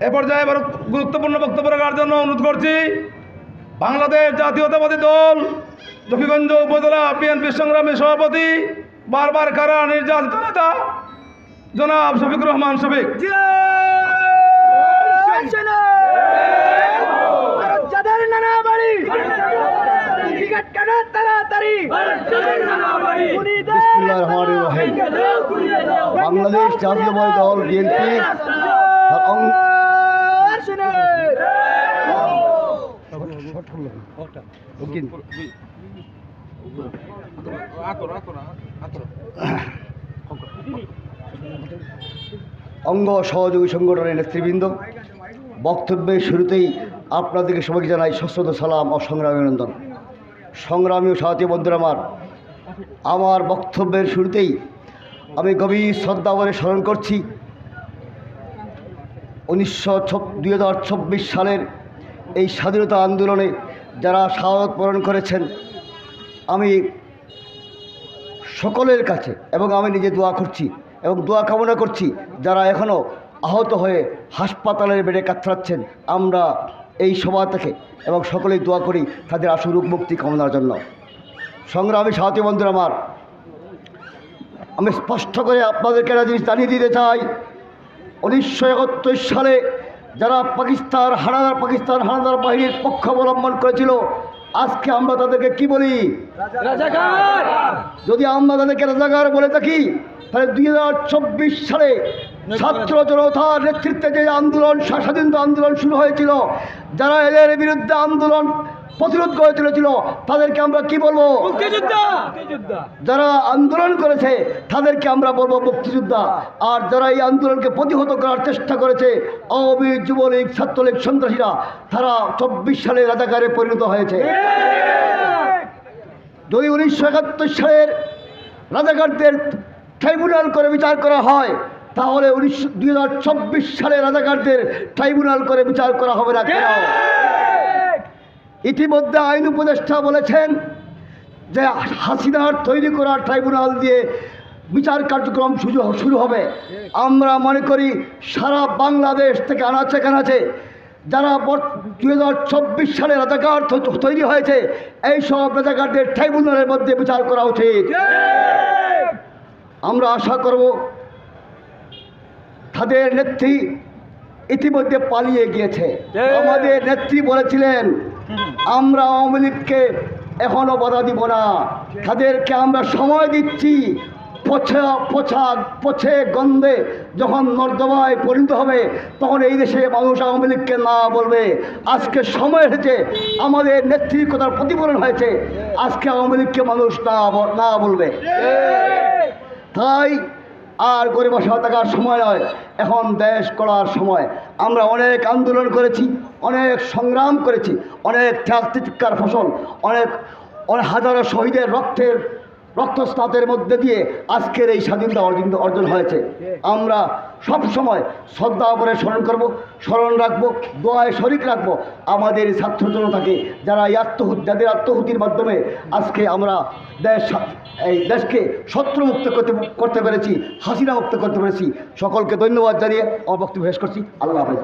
এ পর্যায়ে এবার গুরুত্বপূর্ণ বক্তব্য রাখার জন্য অনুরোধ করছি, বাংলাদেশ জাতীয়তাবাদী দল, জকিগঞ্জ উপজেলা বিএনপি সংগ্রামী সভাপতি, বারবার কারা নির্যাতিত নেতা? জনাব শফিক রহমান শফিক। বাংলাদেশ জাতীয়তাবাদী দল, বিএনপি তার অং- অঙ্গ সহযোগী সংগঠনের নেতৃবৃন্দ বক্তব্যের শুরুতেই আপনাদেরকে সবাইকে জানাই সশ্রদ্ধ সালাম ও সংগ্রামী অভিনন্দন। সংগ্রামী ও সাথী বন্ধুরা আমার আমার বক্তব্যের শুরুতেই আমি গভীর শ্রদ্ধা বলে স্মরণ করছি উনিশশো দুই হাজার চব্বিশ সালের এই স্বাধীনতা আন্দোলনে যারা শাহাদত বরণ করেছেন, আমি সকলের কাছে এবং আমি নিজে দোয়া করছি এবং দোয়া কামনা করছি যারা এখনও আহত হয়ে হাসপাতালের বেডে কাতরাচ্ছেন, আমরা এই সভা থেকে এবং সকলেই দোয়া করি তাদের আশু রূপ মুক্তি কামনার জন্য। সংগ্রামী সাথী বন্ধুরা আমার, আমি স্পষ্ট করে আপনাদেরকে জিনিস জানিয়ে দিতে চাই। উনিশশো একাত্তর সালে যারা পাকিস্তান হানাদার পাকিস্তান হানাদার বাহিনীর পক্ষ অবলম্বন করেছিল আজকে আমরা তাদেরকে কি বলি? যদি আমরা তাদেরকে রাজাকার বলে থাকি তাহলে দুই হাজার চব্বিশ সালে ছাত্র জনতার নেতৃত্বে যে আন্দোলন স্বাধীনতা আন্দোলন শুরু হয়েছিল যারা এদের বিরুদ্ধে আন্দোলন প্রতিরোধ করে তুলেছিল। তাদেরকে আমরা কি বলব? যারা আন্দোলন করেছে তাদেরকে আমরা বলব মুক্তিযোদ্ধা। আর যারা এই আন্দোলনকে প্রতিহত করার চেষ্টা করেছে আওয়ামী যুবলীগ ছাত্রলীগ সন্ত্রাসীরা তারা চব্বিশ সালে রাজাকারে পরিণত হয়েছে। যদি উনিশশো একাত্তর সালের রাজাকারদের ট্রাইব্যুনাল করে বিচার করা হয় তাহলে উনিশশো দুই হাজার চব্বিশ সালে রাজাকারদের ট্রাইব্যুনাল করে বিচার করা হবে না কেন? ইতিমধ্যে আইন উপদেষ্টা বলেছেন যে হাসিনার তৈরি করা ট্রাইব্যুনাল দিয়ে বিচার কার্যক্রম শুরু শুরু হবে। আমরা মনে করি সারা বাংলাদেশ থেকে আনাচে কানাচে যারা দুই হাজার চব্বিশ সালে রাজাকার তৈরি হয়েছে এই সব রাজাকারদের ট্রাইব্যুনালের মধ্যে বিচার করা উচিত। আমরা আশা করব তাদের নেত্রী ইতিমধ্যে পালিয়ে গিয়েছে। আমাদের নেত্রী বলেছিলেন আমরা আওয়ামী লীগকে এখনও বাধা দিব না। তাদেরকে আমরা সময় দিচ্ছি। পচা পচা পচে গন্ধে যখন নর্দমায় পরিণত হবে তখন এই দেশে মানুষ আওয়ামী লীগকে না বলবে। আজকে সময় এসেছে আমাদের নেত্রীর কথার প্রতিফলন হয়েছে। আজকে আওয়ামী লীগকে মানুষ না না বলবে। তাই আর গরিব বসা থাকার সময় নয়। এখন দেশ করার সময়। আমরা অনেক আন্দোলন করেছি, অনেক সংগ্রাম করেছি, অনেক ফসল, অনেক অনেক হাজারো শহীদের রক্তের রক্তস্নাতের মধ্যে দিয়ে আজকের এই স্বাধীনতা অর্জন অর্জন হয়েছে। আমরা সব সময় শ্রদ্ধা করে স্মরণ করব, স্মরণ রাখব, দোয়ায় শরিক রাখব। আমাদের ছাত্র জনতাকে যারা এই আত্মহুতি যাদের আত্মহুতির মাধ্যমে আজকে আমরা দেশ এই দেশকে শত্রুমুক্ত করতে করতে পেরেছি, হাসিনা মুক্ত করতে পেরেছি, সকলকে ধন্যবাদ জানিয়ে আমার বক্তব্য শেষ করছি। আল্লাহ হাফেজ।